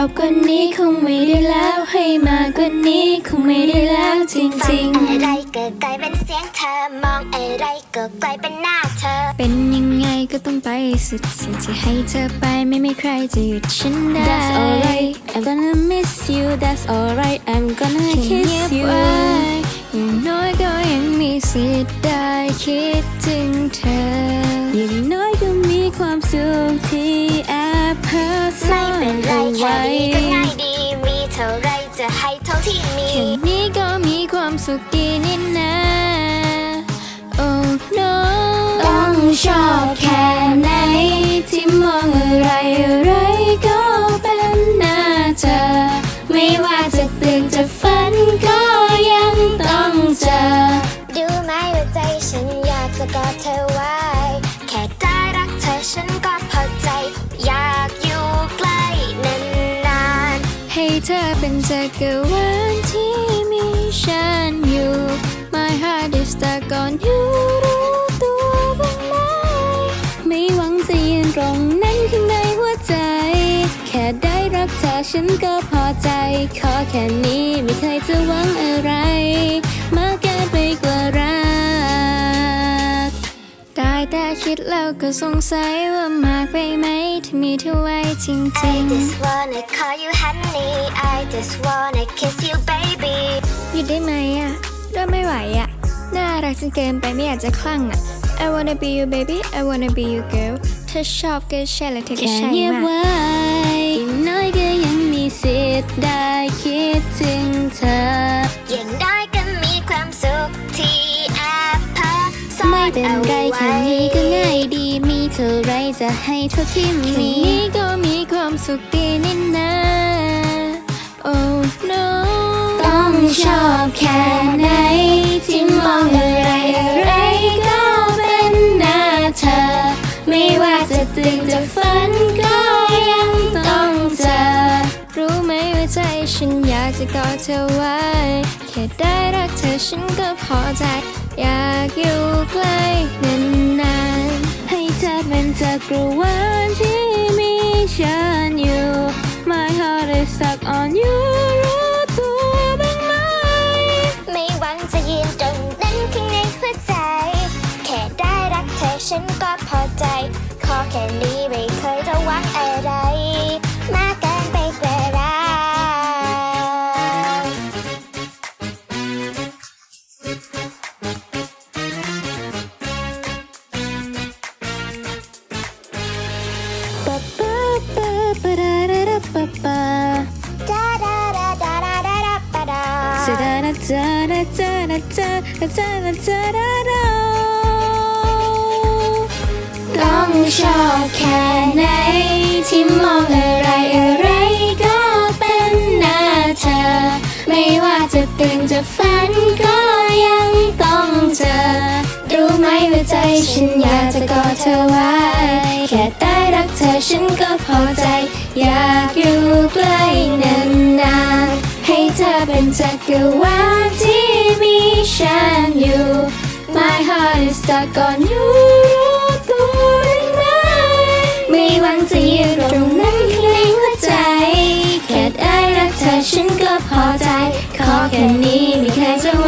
ชอบกว่านี้คงไม่ได้แล้ว ให้มากกว่านี้คงไม่ได้แล้วจฟัริงงอะไรก็กลายเป็นเสียงเธอ มองอะไรก็กลายเป็นหน้าเธอๆเป็นยังไงก็ต้องไปสุดสิ่งที่ให้เธอไปไม่มีใครจะหยุดฉันได้ That's alright I'm gonna miss you That's alright I'm gonna แค่เงีย kiss บ you ไว้อย่างน้อยก็ยังมีสิทธิ์ได้คิดถึงเธอ อย่างน้อยก็มีความสุขที่แอบเพ้อซ่ไม่อนเป็นไร เอาแค่ไว้นี้ก็ง่ายดี มีเท่าไรจะให้เท่าที่มี แค่นี้ก็มีความสุขดีนี่นะ Oh no ต้องชอบแค่ไหน ที่มองอะไรอะไรก็เป็นหน้าเธอ ไม่ว่าจะตื่นจะฝันก็ยังต้องเจอ ดูไหมว่าใจฉันอยากจะกอดเธอไว้ เธอเป็นจักรวาลที่มีฉันอยู่ My heart is stuck on you รู้ตัวบ้างไหม ไม่หวังจะยืนตรงนั้นข้างในหัวใจ แค่ได้รักเธอฉันก็พอใจ ขอแค่นี้ไม่เคยจะหวังอะไรมาก คิดแล้วก็สงสัยว่ามากไปไหมที่มีเธอไว้จริ I ง just wanna call you honey I just wanna kiss you baby ๆหยุดได้ไหมอะเริ่มไม่ไหวอะ น่ารักจนเกินไปไม่อยากจะคลั่งอะ I wanna be you baby I wanna be you girl เธอชอบก็ใช่และเธอก็แค่ใช่เงียบมากไว้อย่างน้อยก็ยังมีสิทธิ์ได้คิดถึงเธอ อย่างน้อยก็มีความสุขที่แอบเพ้อซ่อไม่นเป็นเอาไรไว้ ท่าไรจะให้เท่าที่แค่มีนี้ก็มีความสุขดีนี่นะ Oh no ต้องชอบแค่ไหนที่มองอะไรอะไรก็เป็นหน้าเธอ ไม่ว่าจะตื่นจะฝันก็ยังต้องเจอ รู้ไหมว่าใจฉันอยากจะกอดเธอไว้ แค่ได้รักเธอฉันก็พอใจ อยากอยู่ใกล้นาน ๆให้เธอเป็นจักรวาลที่มีฉันอยู่ My heart is stuck on you รู้ตัวบ้างไหม ไม่หวังจะยืนตรงนั้นข้างในหัวใจ แค่ได้รักเธอฉันก็พอใจ ขอแค่นี้ไม่ จนะจนะจนะจนะจนะเราต้องชอบแค่ไหนที่มองอะไรอะไรก็เป็นหน้าเธอ ไม่ว่าจะตื่นจะฝันก็ยังต้องเจอ รู้ไหมว่าใจฉันอยากจะกอดเธอไว้ แค่ได้รักเธอฉันก็พอใจ อยากอยู่ใกล้นานๆ ให้เธอเป็นจักรวาลที่มีฉันอยู่ My heart is stuck on you รู้ตัวได้ไหมไม่หวังจะยืนตรงนั้นข้างในหัวใจ แค่ได้รักเธอฉันก็พอใจ ขอแค่นี้ไม่เคยจะหวังอ